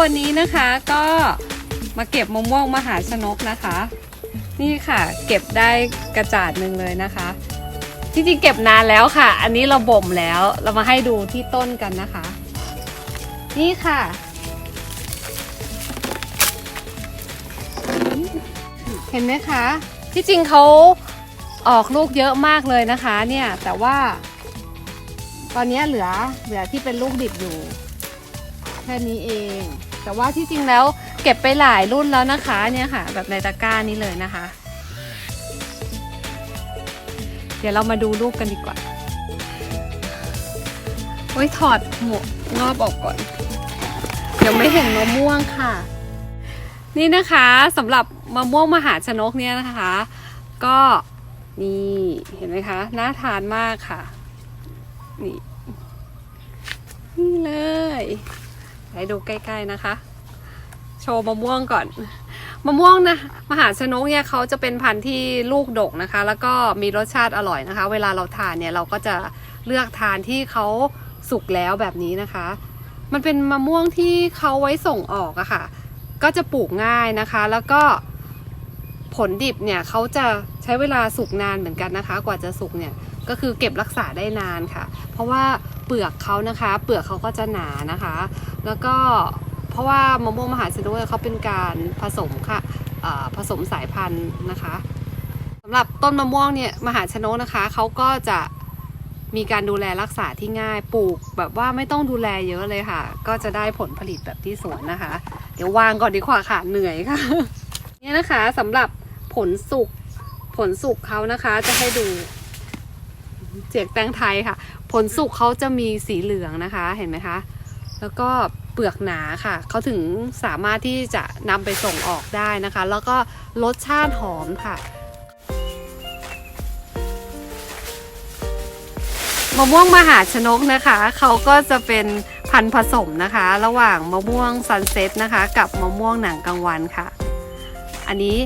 วันนี้นะคะก็มาเก็บมะม่วงมหาชนกนะคะ นี่ค่ะ เก็บได้กระจาดหนึ่งเลยนะคะจริงๆเก็บนานแล้วค่ะ อันนี้เราบ่มแล้วเรามาให้ดูที่ต้นกันนะคะ นี่ค่ะ เห็นไหมคะ ที่จริงเขาออกลูกเยอะมากเลยนะคะ เนี่ยแต่ว่า ตอนนี้เหลือเหลือที่เป็นลูกดิบอยู่ แค่นี้เอง แต่ว่าที่จริงแล้วเก็บไปหลายรุ่นแล้วนะคะเนี่ยค่ะ แบบในตะกร้านี้เลยนะคะ เดี๋ยวเรามาดูลูกกันดีกว่าโอ้ยถอดหมวกงอบออกก่อน เดี๋ยวไม่เห็นมะม่วงค่ะ นี่นะคะสำหรับมะม่วงมหาชนกเนี่ยนะคะ ก็นี่เห็นไหมคะน่าทานมากค่ะ นี่ นี่เลย ให้ดูใกล้ๆนะคะ โชว์มะม่วงก่อน มะม่วงนะมหาชนกเนี่ยเขาจะเป็นพันธุ์ที่ลูกดกนะคะ แล้วก็มีรสชาติอร่อยนะคะ เวลาเราทานเนี่ยเราก็จะเลือกทานที่เขาสุกแล้วแบบนี้นะคะ มันเป็นมะม่วงที่เขาไว้ส่งออกอะค่ะ ก็จะปลูกง่ายนะคะ แล้วก็ผลดิบเนี่ยเขาจะใช้เวลาสุกนานเหมือนกันนะคะ กว่าจะสุกเนี่ยก็คือเก็บรักษาได้นานค่ะ เพราะว่า เปลือกเขานะคะ เปลือกเขาก็จะหนานะคะ แล้วก็เพราะว่ามะม่วงมหาชนเนี่ยเขาเป็นการผสมค่ะผสมสายพันธุ์นะคะสำหรับต้นมะม่วงเนี่ยมหาชนกนะคะเขาก็จะมีการดูแลรักษาที่ง่ายปลูก แบบว่าไม่ต้องดูแลเยอะเลยค่ะ ก็จะได้ผลผลิตแบบที่สวนนะคะ เดี๋ยววางก่อนดีกว่าค่ะเหนื่อยค่ะเนี่ยนะคะสำหรับผลสุกผลสุกเขานะคะ จะให้ดูเจียกแตงไทยค่ะ ผลสุกเขาจะมีสีเหลืองนะคะเห็นไหมคะ แล้วก็เปลือกหนาค่ะ เขาถึงสามารถที่จะนำไปส่งออกได้นะคะ แล้วก็รสชาติหอมค่ะมะม่วงมหาชนกนะคะ เขาก็จะเป็นพันผสมนะคะ ระหว่างมะม่วงซันเซ็ตนะคะ กับมะม่วงหนังกลางวันค่ะ อันนี้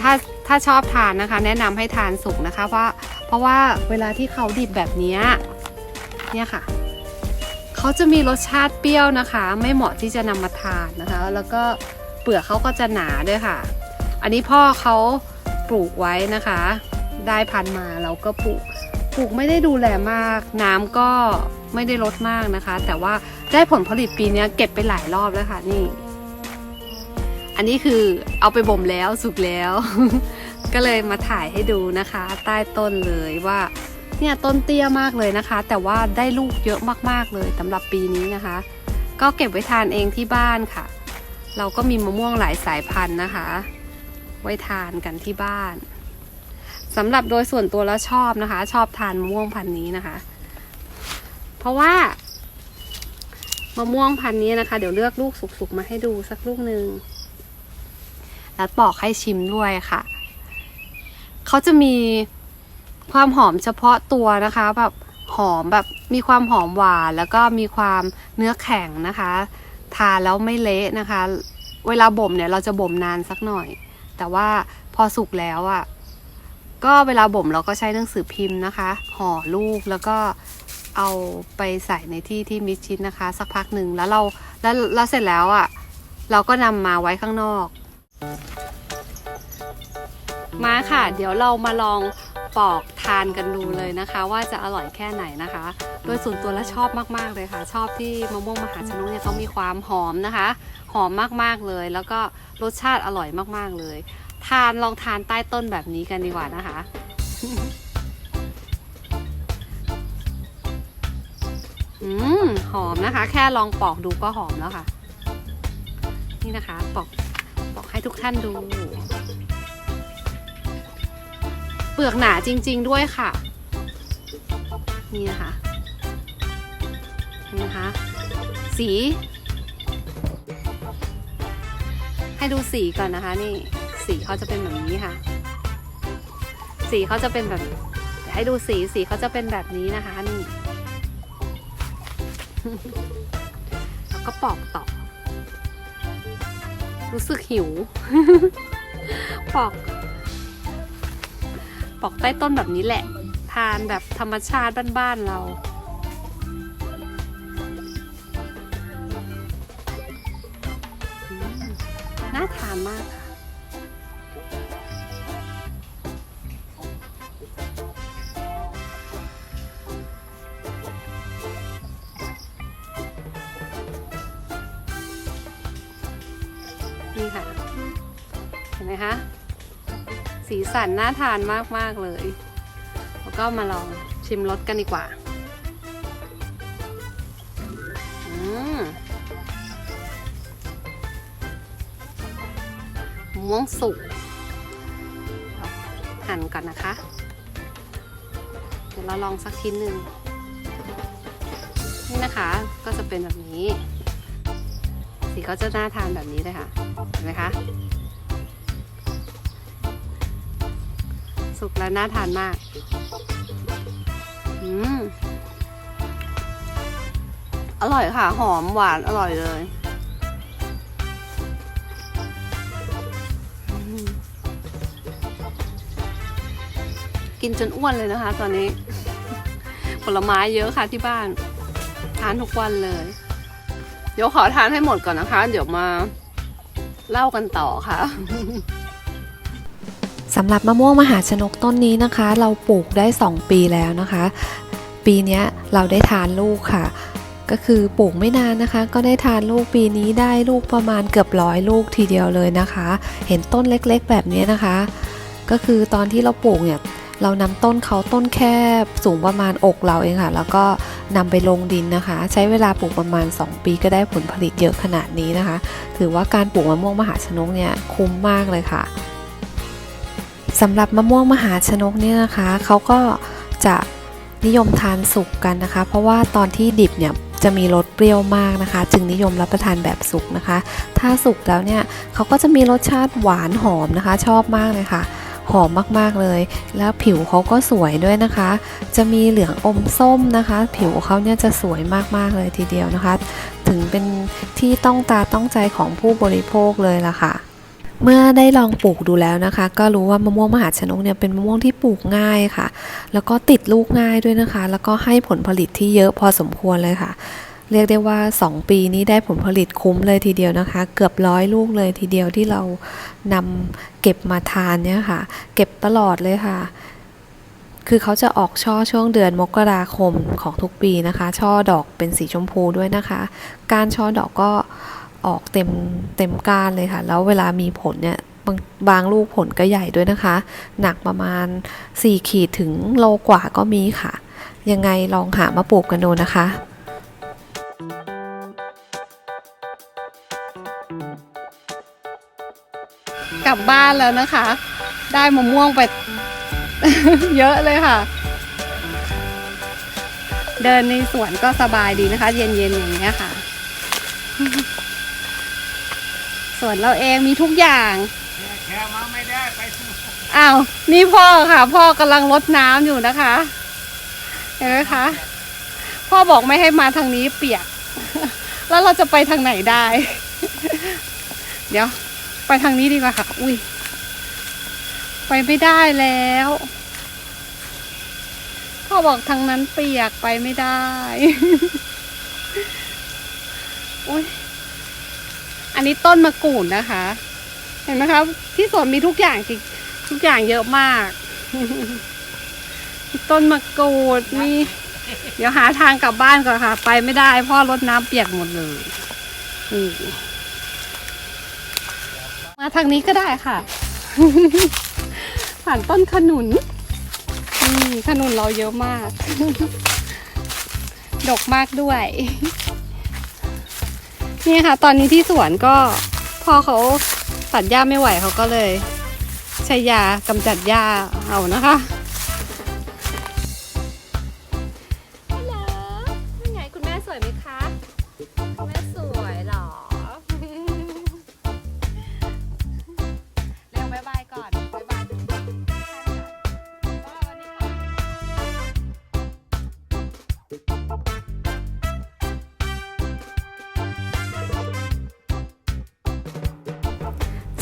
ถ้าถ้าชอบทานนะคะ แนะนำให้ทานสุกนะคะเพราะเพราะว่าเวลาที่เขาดิบแบบนี้ เนี่ยค่ะเขาจะมีรสชาติเปรี้ยวนะคะ ไม่เหมาะที่จะนำมาทานนะคะ แล้วก็เปลือกเขาก็จะหนาด้วยค่ะ อันนี้พ่อเขาปลูกไว้นะคะ ได้พันมาเราก็ปลูก ปลูกไม่ได้ดูแลมาก น้ำก็ไม่ได้ลดมากนะคะ แต่ว่าได้ผลผลิตปีนี้เก็บไปหลายรอบแล้วค่ะนี่ อันนี้คือเอาไปบ่มแล้วสุกแล้ว ก็เลยมาถ่ายให้ดูนะคะ ใต้ต้นเลยว่า เนี่ยต้นเตี้ยมากเลยนะคะ แต่ว่าได้ลูกเยอะมากๆเลยสำหรับปีนี้นะคะ ก็เก็บไว้ทานเองที่บ้านค่ะ เราก็มีมะม่วงหลายสายพันธุ์นะคะ ไว้ทานกันที่บ้านสำหรับโดยส่วนตัวแล้วชอบนะคะ ชอบทานมะม่วงพันธุ์นี้นะคะ เพราะว่ามะม่วงพันธุ์นี้นะคะ เดี๋ยวเลือกลูกสุกๆมาให้ดูสักลูกหนึ่งแล้วปอกให้ชิมด้วยค่ะ เขาจะมี ความหอมเฉพาะตัวนะคะแบบหอมแบบมีความหอมหวานแล้วก็มีความเนื้อแข็งนะคะ ทานแล้วไม่เละนะคะ เวลาบ่มเนี่ยเราจะบ่มนานสักหน่อย แต่ว่าพอสุกแล้วอะ่ะก็เวลาบ่มเราก็ใช้หนังสือพิมพ์นะคะ ห่อลูกแล้วก็เอาไปใส่ในที่ที่มิดชิดนะคะ สักพักหนึ่งแล้วเราแล้วแล้วเสร็จแล้วอะ่ะเราก็นำมาไว้ข้างนอก มาค่ะ เดี๋ยวเรามาลองปอก ทานกันดูเลยนะคะ ว่าจะอร่อยแค่ไหนนะคะ โดยส่วนตัวแล้วชอบมากๆเลยค่ะ ชอบที่มะม่วงมหาชนกเนี่ยเขามีความหอมนะคะ หอมมากๆเลย แล้วก็รสชาติอร่อยมากๆเลย ทานลองทานใต้ต้นแบบนี้กันดีกว่านะคะอืมหอมนะคะ แค่ลองปอกดูก็หอมแล้วค่ะ นี่นะคะ ปอกปอกให้ทุกท่านดู เปลือกหนาจริง ๆ ด้วยค่ะ นี่นะคะเห็นไหมคะ สี ให้ดูสีก่อนนะคะ นี่สีเขาจะเป็นแบบนี้ค่ะ สีเขาจะเป็นแบบให้ดูสีสีเขาจะเป็นแบบนี้นะคะนี่แล้วก็ปอกต่อ รู้สึกหิว ปอก ปอกใต้ต้นแบบนี้แหละ ทานแบบธรรมชาติบ้านๆเราน่าทานมากค่ะ สันน่าทานมาก ๆ เลย แล้วก็มาลองชิมรสกันดีกว่า อืมมะม่วงสุกหั่นก่อนนะคะ เดี๋ยวเราลองสักชิ้นหนึ่งนี่นะคะก็จะเป็นแบบนี้ สีก็จะน่าทานแบบนี้เลยค่ะ เห็นไหมคะ สุกแล้วน่าทานมากอืมอร่อยค่ะ หอมหวานอร่อยเลย กินจนอ้วนเลยนะคะ ตอนนี้ ผลไม้เยอะค่ะที่บ้าน ทานทุกวันเลย เดี๋ยวขอทานให้หมดก่อนนะคะ เดี๋ยวมาเล่ากันต่อค่ะ สำหรับมะม่วงมหาชนกต้นนี้นะคะ เราปลูกได้ 2 ปีแล้วนะคะ ปีนี้เราได้ทานลูกค่ะ ก็คือปลูกไม่นานนะคะ ก็ได้ทานลูกปีนี้ได้ลูกประมาณเกือบร้อยลูกทีเดียวเลยนะคะ เห็นต้นเล็กๆ แบบนี้นะคะ ก็คือตอนที่เราปลูกเนี่ยเรานำต้นเขาต้นแค่สูงประมาณอกเราเองค่ะ แล้วก็นำไปลงดินนะคะ ใช้เวลาปลูกประมาณ 2 ปีก็ได้ผลผลิตเยอะขนาดนี้นะคะ ถือว่าการปลูกมะม่วงมหาชนกเนี่ยคุ้มมากเลยค่ะ สำหรับมะม่วงมหาชนกเนี่ยนะคะเขาก็จะนิยมทานสุกกันนะคะ เพราะว่าตอนที่ดิบเนี่ยจะมีรสเปรี้ยวมากนะคะ จึงนิยมรับประทานแบบสุกนะคะ ถ้าสุกแล้วเนี่ยเขาก็จะมีรสชาติหวานหอมนะคะ ชอบมากเลยค่ะ หอมมากๆเลย แล้วผิวเขาก็สวยด้วยนะคะ จะมีเหลืองอมส้มนะคะ ผิวเขาเนี่ยจะสวยมากๆเลยทีเดียวนะคะ ถึงเป็นที่ต้องตาต้องใจของผู้บริโภคเลยล่ะค่ะ เมื่อได้ลองปลูกดูแล้วนะคะ ก็รู้ว่ามะม่วงมหาชนกเนี่ยเป็นมะม่วงที่ปลูกง่ายค่ะ แล้วก็ติดลูกง่ายด้วยนะคะ แล้วก็ให้ผลผลิตที่เยอะพอสมควรเลยค่ะ เรียกได้ว่า 2 ปีนี้ได้ผลผลิตคุ้มเลยทีเดียวนะคะ เกือบร้อยลูกเลยทีเดียวที่เรานำเก็บมาทานเนี่ยค่ะ เก็บตลอดเลยค่ะคือเขาจะออกช่อช่วงเดือนมกราคมของทุกปีนะคะ ช่อดอกเป็นสีชมพูด้วยนะคะ การช่อดอกก็ ออกเต็มเต็มก้านเลยค่ะ แล้วเวลามีผลเนี่ยบางบางลูกผลก็ใหญ่ด้วยนะคะ หนักประมาณ 4 ขีดถึงโลกว่าก็มีค่ะ ยังไงลองหามาปลูกกันดูนะคะกลับบ้านแล้วนะคะ ได้มะม่วงไป เยอะเลยค่ะ เดินในสวนก็สบายดีนะคะ เย็นๆอย่างเงี้ยค่ะ สวนเราเองมีทุกอย่างแค่มาไม่ได้ไปสู่อ้าวนี่พ่อค่ะ พ่อกำลังรดน้ำอยู่นะคะ เห็นไหมคะ พ่อบอกไม่ให้มาทางนี้เปียก แล้วเราจะไปทางไหนได้ เดี๋ยว ไปทางนี้ดีกว่าค่ะ อุ้ยไปไม่ได้แล้ว พ่อบอกทางนั้นเปียกไปไม่ได้ อุ้ย อันนี้ต้นมะกรูดนะคะ เห็นไหมคะที่สวนมีทุกอย่างจริงทุกอย่างเยอะมากต้นมะกรูดมีเดี๋ยวหาทางกลับบ้านก่อนค่ะ ไปไม่ได้พ่อรดน้ำเปียกหมดเลยนี่มาทางนี้ก็ได้ค่ะ ผ่านต้นขนุนนี่ขนุนเราเยอะมาก ดกมากด้วย นี่ค่ะ ตอนนี้ที่สวนก็พอเขาตัดหญ้าไม่ไหวเขาก็เลย ใช้ยากำจัดหญ้าเอานะคะ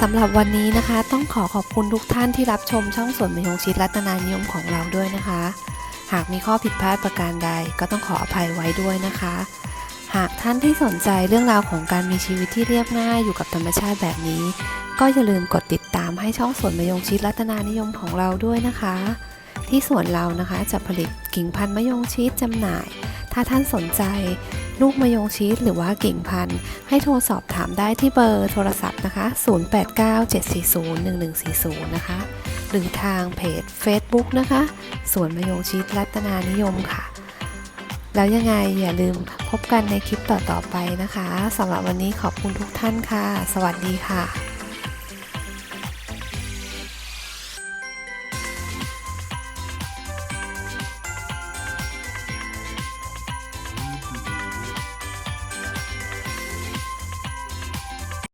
สำหรับวันนี้นะคะ ต้องขอขอบคุณทุกท่านที่รับชมช่องสวนมะยงชิดรัตนานิยมของเราด้วยนะคะ หากมีข้อผิดพลาดประการใดก็ต้องขออภัยไว้ด้วยนะคะ หากท่านที่สนใจเรื่องราวของการมีชีวิตที่เรียบง่ายอยู่กับธรรมชาติแบบนี้ ก็อย่าลืมกดติดตามให้ช่องสวนมะยงชิดรัตนานิยมของเราด้วยนะคะ ที่สวนเรานะคะจะผลิตกิ่งพันธุ์มะยงชิดจำหน่าย ถ้าท่านสนใจ ลูกมะยงชีสหรือว่ากิ่งพันธุ์ให้โทรสอบถามได้ที่เบอร์โทรศัพท์นะคะ 0897401140 นะคะ หรือทางเพจ Facebook นะคะสวนมะยงชีสรัตนานิยมค่ะ แล้วยังไงอย่าลืมพบกันในคลิปต่อๆไปนะคะสำหรับวันนี้ขอบคุณทุกท่านค่ะ สวัสดีค่ะ